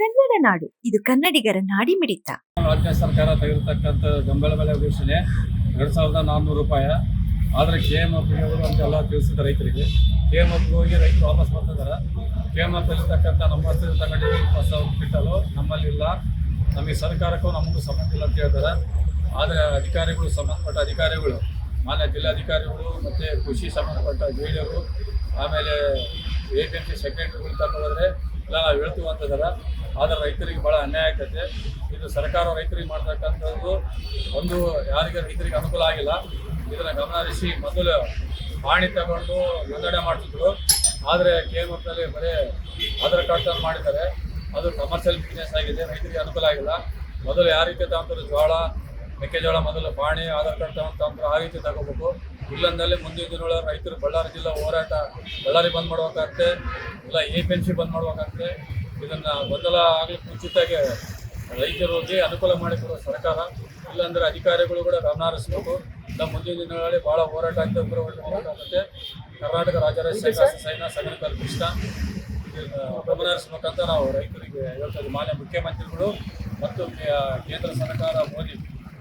ಕನ್ನಡ ನಾಡು. ಇದು ಕನ್ನಡಿಗರ ನಾಡಿ ಮಿಡಿತ. ರಾಜ್ಯ ಸರ್ಕಾರ ತೆಗೆದಿರ್ತಕ್ಕಂಥ ಬೆಂಬಲ ಬೆಲೆ ಘೋಷಣೆ ಎರಡು ಸಾವಿರದ ನಾನ್ನೂರು ರೂಪಾಯಿ. ಆದರೆ ಕೆ ಎಂ ಎಫ್ ಅವರು ಅಂತೆಲ್ಲ ತಿಳಿಸಿದ ರೈತರಿಗೆ ಕೆ ಎಫ್ಗೆ ಹೋಗಿ ರೈತರು ವಾಪಸ್ ಬರ್ತಿದ್ದಾರೆ ಕೆ ಎಂ ಎಫ್ ಇರ್ತಕ್ಕಂಥ ನಮ್ಮ ತಗೊಂಡಿದ್ದೀವಿ ಹೊಸ ನಮ್ಮಲ್ಲಿ ನಮ್ಮಲ್ಲಿಲ್ಲ ನಮಗೆ ಸರ್ಕಾರಕ್ಕೂ ನಮಗೂ ಸಂಬಂಧ ಇಲ್ಲ ಅಂತ ಹೇಳ್ತಾರೆ. ಆದರೆ ಅಧಿಕಾರಿಗಳು ಸಂಬಂಧಪಟ್ಟ ಅಧಿಕಾರಿಗಳು, ಮಾನ್ಯ ಜಿಲ್ಲಾಧಿಕಾರಿಗಳು ಮತ್ತು ಕೃಷಿ ಸಂಬಂಧಪಟ್ಟ ಜೈಲರು, ಆಮೇಲೆ ಎ ಪಿ ಎಂ ಸಿ ಸೆಕ್ರೆಟರಿಗಳು ತಗೊಂಡ್ರೆ ಇಲ್ಲ ನಾವು ಹೇಳ್ತೀವಿ ಆದರೆ ರೈತರಿಗೆ ಭಾಳ ಅನ್ಯಾಯ ಆಗ್ತೈತೆ. ಇದು ಸರ್ಕಾರ ರೈತರಿಗೆ ಮಾಡ್ತಕ್ಕಂಥದ್ದು ಒಂದು ಯಾರಿಗೆ ರೈತರಿಗೆ ಅನುಕೂಲ ಆಗಿಲ್ಲ. ಇದನ್ನು ಗಮನ ಹರಿಸಿ ಮೊದಲು ಪಾಣಿ ತಗೊಂಡು ನೋಂದಣಿ ಮಾಡ್ತಿದ್ರು. ಆದರೆ ಕೆ ಬರೀ ಆಧಾರ್ ಕಾರ್ಡ್ ತಂದು ಮಾಡಿದ್ದಾರೆ. ಅದು ಕಮರ್ಷಿಯಲ್ ಬಿಸ್ನೆಸ್ ಆಗಿದೆ, ರೈತರಿಗೆ ಅನುಕೂಲ ಆಗಿಲ್ಲ. ಮೊದಲು ಯಾವ ರೀತಿ ತಗೊಂತಾರೆ ಜೋಳ ಮೆಕ್ಕೆಜೋಳ ಮೊದಲು ಪಾಣಿ ಆಧಾರ್ ಕಾರ್ಡ್ ತಗೊಂಡು ತಗೊಂಡ್ರೆ ಆ ರೀತಿ ತಗೋಬೇಕು. ಇಲ್ಲಂದಲ್ಲಿ ಮುಂದಿನ ದಿನಗಳ ರೈತರು ಬಳ್ಳಾರಿ ಜಿಲ್ಲಾ ಹೋರಾಟ, ಬಳ್ಳಾರಿ ಬಂದ್ ಮಾಡ್ಬೇಕಾಗತ್ತೆ ಇಲ್ಲ ಎ ಪಿ ಎಂ ಸಿ ಬಂದ್ ಮಾಡಬೇಕಾಗ್ತದೆ. ಇದನ್ನು ಗೊಂದಲ ಆಗ್ಲಿಕ್ಕೆ ಮುಂಚಿತಾಗೆ ರೈತರಿಗೆ ಅನುಕೂಲ ಮಾಡಿಕೊಡುವ ಸರ್ಕಾರ. ಇಲ್ಲಾಂದರೆ ಅಧಿಕಾರಿಗಳು ಕೂಡ ಗಮನ ಹರಿಸ್ಬೇಕು ಇಲ್ಲ ಮುಂದಿನ ದಿನಗಳಲ್ಲಿ ಭಾಳ ಹೋರಾಟ ಅಂತ ಹೋರಾಟ ಆಗುತ್ತೆ ಕರ್ನಾಟಕ ರಾಜ್ಯ ರೈತ ಸೈನ ಸಂಘಟಕ ಕೃಷ್ಣ ಇದನ್ನ ಗಮನ ಹರಿಸ್ಬೇಕಂತ ನಾವು ರೈತರಿಗೆ ಹೇಳ್ತೀವಿ ಮಾನ್ಯ ಮುಖ್ಯಮಂತ್ರಿಗಳು ಮತ್ತು ಕೇಂದ್ರ ಸರ್ಕಾರ ಮೋದಿ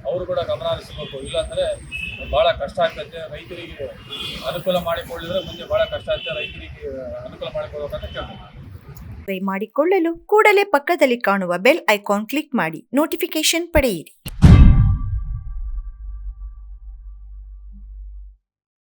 ಅವರು ಕೂಡ ಗಮನ ಹರಿಸಬೇಕು ಇಲ್ಲಾಂದರೆ ಭಾಳ ಕಷ್ಟ ಆಗ್ತೈತೆ. ರೈತರಿಗೆ ಅನುಕೂಲ ಮಾಡಿಕೊಳ್ಳಿದ್ರೆ ಮುಂದೆ ಭಾಳ ಕಷ್ಟ ಆಗ್ತದೆ ರೈತರಿಗೆ ಅನುಕೂಲ ಮಾಡಿಕೊಡ್ಬೇಕಂತ ಕೇಳ್ಬೋದು ಮಾಡಿಕೊಳ್ಳಲು ಕೂಡಲೇ ಪಕ್ಕದಲ್ಲಿ ಕಾಣುವ ಬೆಲ್ ಐಕಾನ್ ಕ್ಲಿಕ್ ಮಾಡಿ. ನೋಟಿಫಿಕೇಶನ್ ಪಡೆಯಿರಿ.